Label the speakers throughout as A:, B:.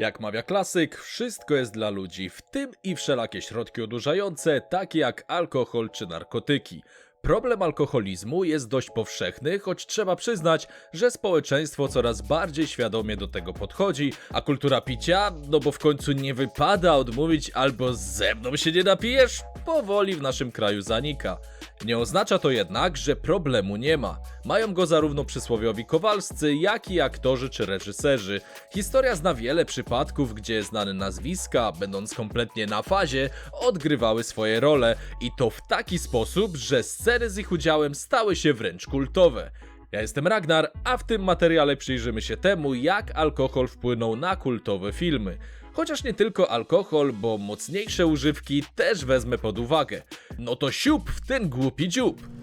A: Jak mawia klasyk, wszystko jest dla ludzi, w tym i wszelakie środki odurzające, takie jak alkohol czy narkotyki. Problem alkoholizmu jest dość powszechny, choć trzeba przyznać, że społeczeństwo coraz bardziej świadomie do tego podchodzi, a kultura picia, no bo w końcu nie wypada odmówić albo ze mną się nie napijesz, powoli w naszym kraju zanika. Nie oznacza to jednak, że problemu nie ma. Mają go zarówno przysłowiowi kowalscy, jak i aktorzy czy reżyserzy. Historia zna wiele przypadków, gdzie znane nazwiska, będąc kompletnie na fazie, odgrywały swoje role i to w taki sposób, że sceny z ich udziałem stały się wręcz kultowe. Ja jestem Ragnar, a w tym materiale przyjrzymy się temu, jak alkohol wpłynął na kultowe filmy. Chociaż nie tylko alkohol, bo mocniejsze używki też wezmę pod uwagę. No to siup w ten głupi dziób!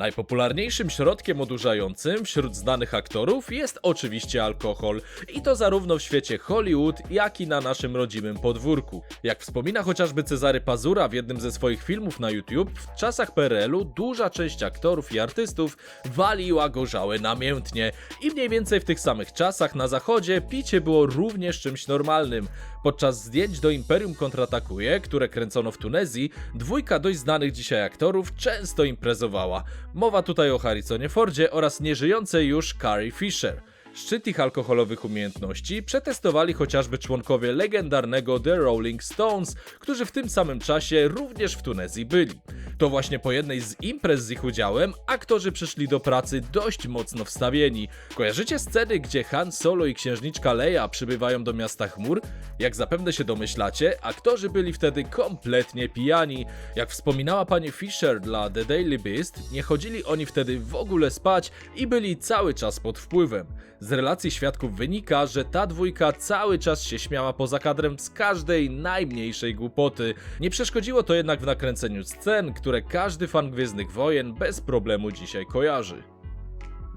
A: Najpopularniejszym środkiem odurzającym wśród znanych aktorów jest oczywiście alkohol i to zarówno w świecie Hollywood, jak i na naszym rodzimym podwórku. Jak wspomina chociażby Cezary Pazura w jednym ze swoich filmów na YouTube, w czasach PRL-u duża część aktorów i artystów waliła gorzałe namiętnie i mniej więcej w tych samych czasach na zachodzie picie było również czymś normalnym. Podczas zdjęć do Imperium kontratakuje, które kręcono w Tunezji, dwójka dość znanych dzisiaj aktorów często imprezowała. Mowa tutaj o Harrisonie Fordzie oraz nieżyjącej już Carrie Fisher. Szczyt ich alkoholowych umiejętności przetestowali chociażby członkowie legendarnego The Rolling Stones, którzy w tym samym czasie również w Tunezji byli. To właśnie po jednej z imprez z ich udziałem aktorzy przyszli do pracy dość mocno wstawieni. Kojarzycie sceny, gdzie Han Solo i księżniczka Leia przybywają do miasta chmur? Jak zapewne się domyślacie, aktorzy byli wtedy kompletnie pijani. Jak wspominała pani Fisher dla The Daily Beast, nie chodzili oni wtedy w ogóle spać i byli cały czas pod wpływem. Z relacji świadków wynika, że ta dwójka cały czas się śmiała poza kadrem z każdej najmniejszej głupoty. Nie przeszkodziło to jednak w nakręceniu scen, które każdy fan Gwiezdnych Wojen bez problemu dzisiaj kojarzy.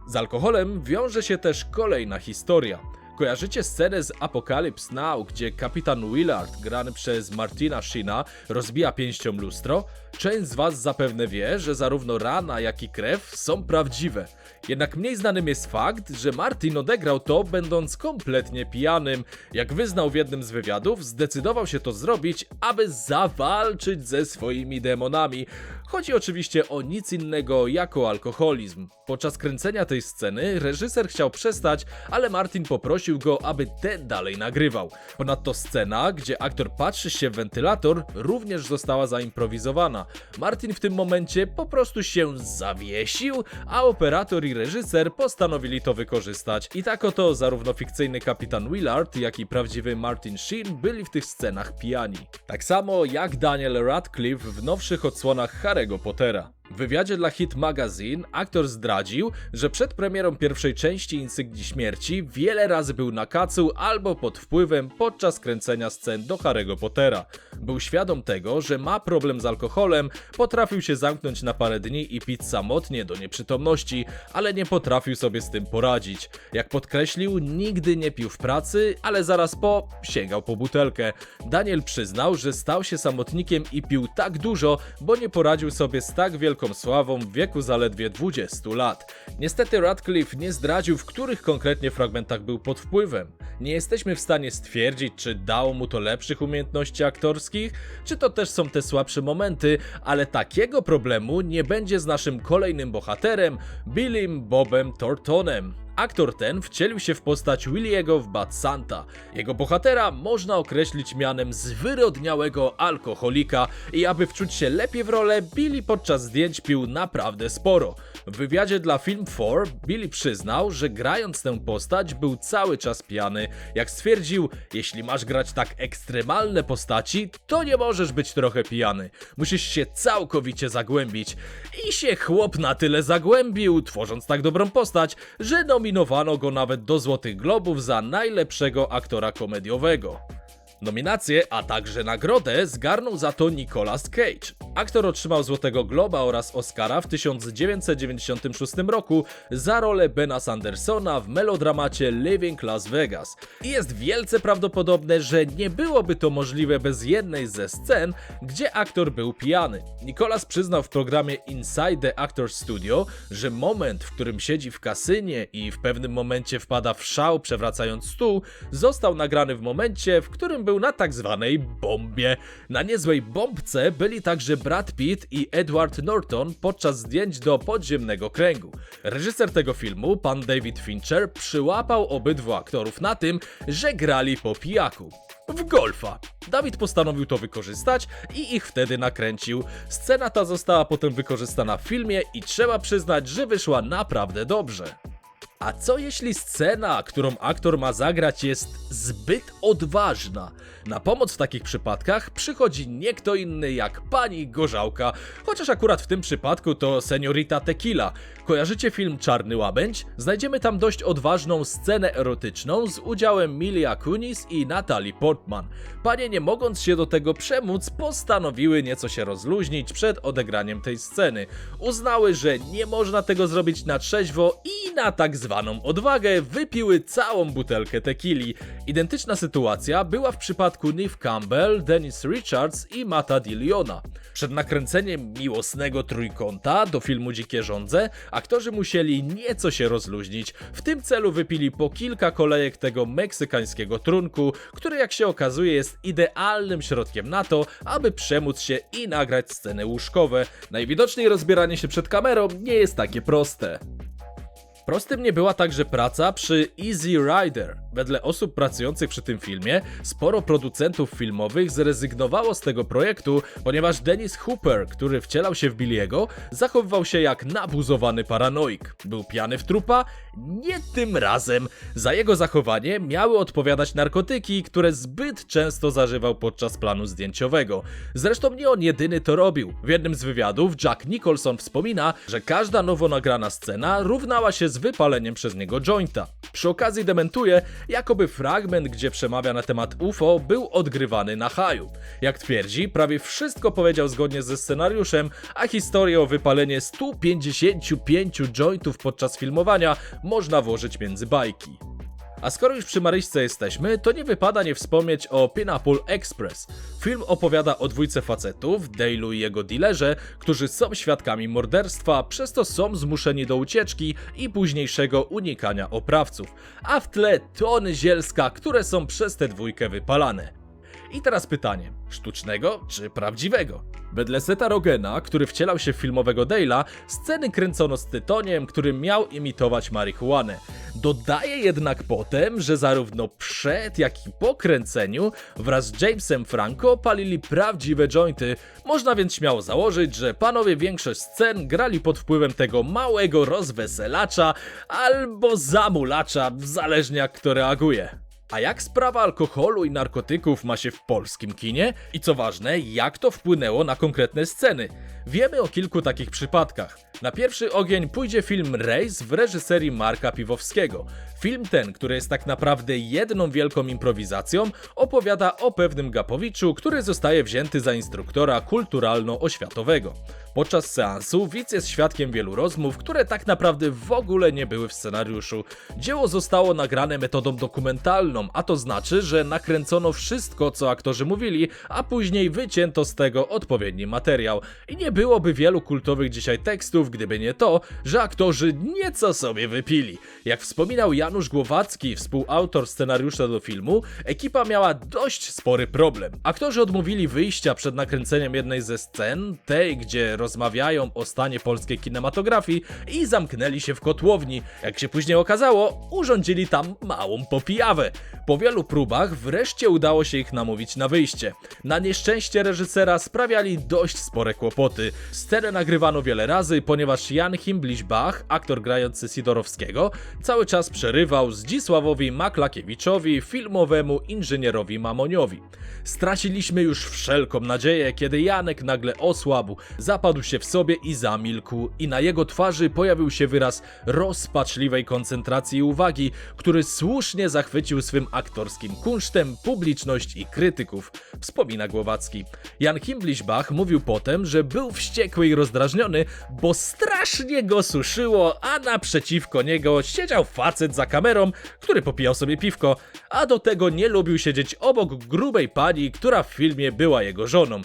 A: Z alkoholem wiąże się też kolejna historia. Kojarzycie scenę z Apocalypse Now, gdzie kapitan Willard, grany przez Martina Sheena, rozbija pięścią lustro? Część z was zapewne wie, że zarówno rana, jak i krew są prawdziwe. Jednak mniej znanym jest fakt, że Martin odegrał to będąc kompletnie pijanym. Jak wyznał w jednym z wywiadów, zdecydował się to zrobić, aby zawalczyć ze swoimi demonami. Chodzi oczywiście o nic innego jako alkoholizm. Podczas kręcenia tej sceny reżyser chciał przestać, ale Martin poprosił go, aby ten dalej nagrywał. Ponadto scena, gdzie aktor patrzy się w wentylator, również została zaimprowizowana. Martin w tym momencie po prostu się zawiesił, a operator i reżyser postanowili to wykorzystać. I tak oto zarówno fikcyjny kapitan Willard, jak i prawdziwy Martin Sheen byli w tych scenach pijani. Tak samo jak Daniel Radcliffe w nowszych odsłonach Harry'ego Pottera. W wywiadzie dla Hit Magazine aktor zdradził, że przed premierą pierwszej części Insygnii Śmierci wiele razy był na kacu albo pod wpływem podczas kręcenia scen do Harry'ego Pottera. Był świadom tego, że ma problem z alkoholem, potrafił się zamknąć na parę dni i pić samotnie do nieprzytomności, ale nie potrafił sobie z tym poradzić. Jak podkreślił, nigdy nie pił w pracy, ale zaraz po sięgał po butelkę. Daniel przyznał, że stał się samotnikiem i pił tak dużo, bo nie poradził sobie z tak wielką sławą w wieku zaledwie 20 lat. Niestety Radcliffe nie zdradził, w których konkretnie fragmentach był pod wpływem. Nie jesteśmy w stanie stwierdzić, czy dało mu to lepszych umiejętności aktorskich, czy to też są te słabsze momenty, ale takiego problemu nie będzie z naszym kolejnym bohaterem, Billym Bobem Thorntonem. Aktor ten wcielił się w postać Williego w Bad Santa. Jego bohatera można określić mianem zwyrodniałego alkoholika i aby wczuć się lepiej w rolę, Billy podczas zdjęć pił naprawdę sporo. W wywiadzie dla Film 4 Billy przyznał, że grając tę postać był cały czas pijany. Jak stwierdził, jeśli masz grać tak ekstremalne postaci, to nie możesz być trochę pijany. Musisz się całkowicie zagłębić. I się chłop na tyle zagłębił, tworząc tak dobrą postać, że nominowano go nawet do Złotych Globów za najlepszego aktora komediowego. Nominację, a także nagrodę zgarnął za to Nicolas Cage. Aktor otrzymał Złotego Globa oraz Oscara w 1996 roku za rolę Bena Sandersona w melodramacie Living Las Vegas. I jest wielce prawdopodobne, że nie byłoby to możliwe bez jednej ze scen, gdzie aktor był pijany. Nicolas przyznał w programie Inside the Actors Studio, że moment, w którym siedzi w kasynie i w pewnym momencie wpada w szał przewracając stół, został nagrany w momencie, w którym był na tak zwanej bombie. Na niezłej bombce byli także Brad Pitt i Edward Norton podczas zdjęć do podziemnego kręgu. Reżyser tego filmu, pan David Fincher, przyłapał obydwu aktorów na tym, że grali po pijaku. W golfa. Dawid postanowił to wykorzystać i ich wtedy nakręcił. Scena ta została potem wykorzystana w filmie i trzeba przyznać, że wyszła naprawdę dobrze. A co jeśli scena, którą aktor ma zagrać, jest zbyt odważna? Na pomoc w takich przypadkach przychodzi nie kto inny jak pani Gorzałka, chociaż akurat w tym przypadku to seniorita Tequila. Kojarzycie film Czarny Łabędź? Znajdziemy tam dość odważną scenę erotyczną z udziałem Milia Kunis i Natalie Portman. Panie nie mogąc się do tego przemóc, postanowiły nieco się rozluźnić przed odegraniem tej sceny. Uznały, że nie można tego zrobić na trzeźwo i na tak zwaną odwagę wypiły całą butelkę tequili. Identyczna sytuacja była w przypadku Neve Campbell, Dennis Richards i Mata Diliona. Przed nakręceniem miłosnego trójkąta do filmu Dzikie Żądze aktorzy musieli nieco się rozluźnić. W tym celu wypili po kilka kolejek tego meksykańskiego trunku, który jak się okazuje jest idealnym środkiem na to, aby przemóc się i nagrać sceny łóżkowe. Najwidoczniej rozbieranie się przed kamerą nie jest takie proste. Prostym nie była także praca przy Easy Rider. Wedle osób pracujących przy tym filmie, sporo producentów filmowych zrezygnowało z tego projektu, ponieważ Dennis Hooper, który wcielał się w Billiego, zachowywał się jak nabuzowany paranoik. Był pijany w trupa? Nie tym razem. Za jego zachowanie miały odpowiadać narkotyki, które zbyt często zażywał podczas planu zdjęciowego. Zresztą nie on jedyny to robił. W jednym z wywiadów Jack Nicholson wspomina, że każda nowo nagrana scena równała się z wypaleniem przez niego jointa. Przy okazji dementuje, jakoby fragment, gdzie przemawia na temat UFO, był odgrywany na haju. Jak twierdzi, prawie wszystko powiedział zgodnie ze scenariuszem, a historię o wypalenie 155 jointów podczas filmowania można włożyć między bajki. A skoro już przy Maryśce jesteśmy, to nie wypada nie wspomnieć o Pineapple Express. Film opowiada o dwójce facetów, Dale'u i jego dealerze, którzy są świadkami morderstwa, przez to są zmuszeni do ucieczki i późniejszego unikania oprawców. A w tle tony zielska, które są przez tę dwójkę wypalane. I teraz pytanie, sztucznego czy prawdziwego? Wedle Seta Rogena, który wcielał się w filmowego Dale'a, sceny kręcono z tytoniem, który miał imitować marihuanę. Dodaje jednak potem, że zarówno przed, jak i po kręceniu wraz z Jamesem Franco palili prawdziwe jointy. Można więc śmiało założyć, że panowie większość scen grali pod wpływem tego małego rozweselacza albo zamulacza, zależnie jak kto reaguje. A jak sprawa alkoholu i narkotyków ma się w polskim kinie? I co ważne, jak to wpłynęło na konkretne sceny? Wiemy o kilku takich przypadkach. Na pierwszy ogień pójdzie film Race w reżyserii Marka Piwowskiego. Film ten, który jest tak naprawdę jedną wielką improwizacją, opowiada o pewnym Gapowiczu, który zostaje wzięty za instruktora kulturalno-oświatowego. Podczas seansu widz jest świadkiem wielu rozmów, które tak naprawdę w ogóle nie były w scenariuszu. Dzieło zostało nagrane metodą dokumentalną, a to znaczy, że nakręcono wszystko, co aktorzy mówili, a później wycięto z tego odpowiedni materiał. I nie byłoby wielu kultowych dzisiaj tekstów, gdyby nie to, że aktorzy nieco sobie wypili. Jak wspominał Janusz Głowacki, współautor scenariusza do filmu, ekipa miała dość spory problem. Aktorzy odmówili wyjścia przed nakręceniem jednej ze scen, tej, gdzie rozmawiają o stanie polskiej kinematografii i zamknęli się w kotłowni. Jak się później okazało, urządzili tam małą popijawę. Po wielu próbach wreszcie udało się ich namówić na wyjście. Na nieszczęście reżysera sprawiali dość spore kłopoty. Scenę nagrywano wiele razy, ponieważ Jan Himbliś-Bach, aktor grający Sidorowskiego, cały czas przerywał Zdzisławowi Maklakiewiczowi, filmowemu inżynierowi Mamoniowi. Straciliśmy już wszelką nadzieję, kiedy Janek nagle osłabł, zapadł się w sobie i zamilkł, i na jego twarzy pojawił się wyraz rozpaczliwej koncentracji i uwagi, który słusznie zachwycił swym aktorskim kunsztem publiczność i krytyków, wspomina Głowacki. Jan Himbliszbach mówił potem, że był wściekły i rozdrażniony, bo strasznie go suszyło, a naprzeciwko niego siedział facet za kamerą, który popijał sobie piwko, a do tego nie lubił siedzieć obok grubej pani, która w filmie była jego żoną.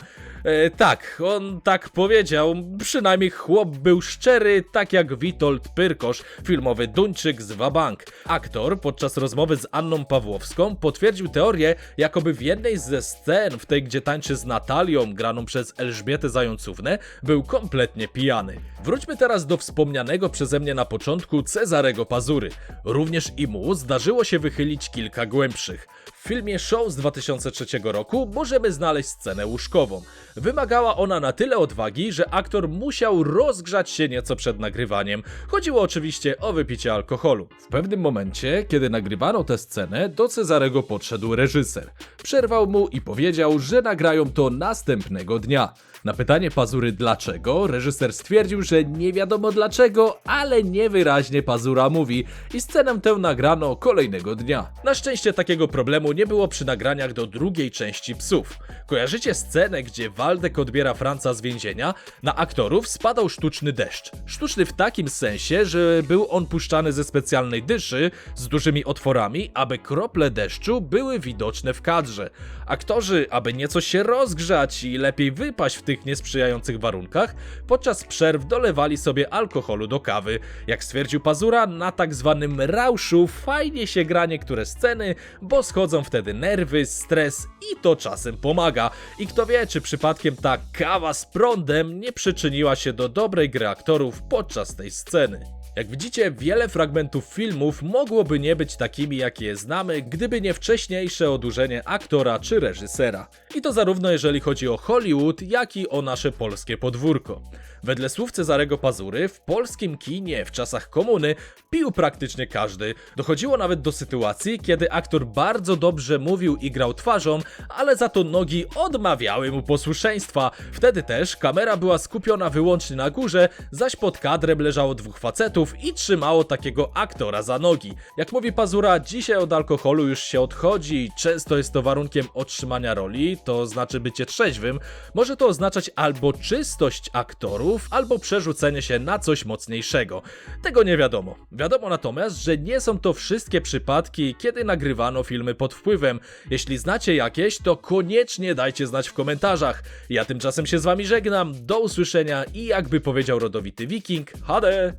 A: E, tak, on tak powiedział. Przynajmniej chłop był szczery, tak jak Witold Pyrkosz, filmowy Duńczyk z Wabank. Aktor podczas rozmowy z Anną Pawłowską potwierdził teorię, jakoby w jednej ze scen, w tej gdzie tańczy z Natalią, graną przez Elżbietę Zającównę, był kompletnie pijany. Wróćmy teraz do wspomnianego przeze mnie na początku Cezarego Pazury. Również i mu zdarzyło się wychylić kilka głębszych. W filmie Show z 2003 roku możemy znaleźć scenę łóżkową. Wymagała ona na tyle odwagi, że aktor musiał rozgrzać się nieco przed nagrywaniem. Chodziło oczywiście o wypicie alkoholu. W pewnym momencie, kiedy nagrywano tę scenę, do Cezarego podszedł reżyser. Przerwał mu i powiedział, że nagrają to następnego dnia. Na pytanie Pazury dlaczego, reżyser stwierdził, że nie wiadomo dlaczego, ale niewyraźnie Pazura mówi i scenę tę nagrano kolejnego dnia. Na szczęście takiego problemu nie było przy nagraniach do drugiej części Psów. Kojarzycie scenę, gdzie Waldek odbiera Franca z więzienia? Na aktorów spadał sztuczny deszcz. Sztuczny w takim sensie, że był on puszczany ze specjalnej dyszy z dużymi otworami, aby krople deszczu były widoczne w kadrze. Aktorzy, aby nieco się rozgrzać i lepiej wypaść w tych niesprzyjających warunkach, podczas przerw dolewali sobie alkoholu do kawy. Jak stwierdził Pazura, na tak zwanym rauszu fajnie się gra niektóre sceny, bo schodzą wtedy nerwy, stres i to czasem pomaga. I kto wie, czy przypadkiem ta kawa z prądem nie przyczyniła się do dobrej gry aktorów podczas tej sceny. Jak widzicie, wiele fragmentów filmów mogłoby nie być takimi, jakie je znamy, gdyby nie wcześniejsze odurzenie aktora czy reżysera. I to zarówno jeżeli chodzi o Hollywood, jak i o nasze polskie podwórko. Wedle słów Cezarego Pazury, w polskim kinie w czasach komuny pił praktycznie każdy. Dochodziło nawet do sytuacji, kiedy aktor bardzo dobrze mówił i grał twarzą, ale za to nogi odmawiały mu posłuszeństwa. Wtedy też kamera była skupiona wyłącznie na górze, zaś pod kadrem leżało dwóch facetów i trzymało takiego aktora za nogi. Jak mówi Pazura, dzisiaj od alkoholu już się odchodzi często jest to warunkiem otrzymania roli, to znaczy bycie trzeźwym. Może to oznaczać albo czystość aktorów, albo przerzucenie się na coś mocniejszego. Tego nie wiadomo. Wiadomo natomiast, że nie są to wszystkie przypadki, kiedy nagrywano filmy pod wpływem. Jeśli znacie jakieś, to koniecznie dajcie znać w komentarzach. Ja tymczasem się z wami żegnam, do usłyszenia i jakby powiedział rodowity wiking, HD!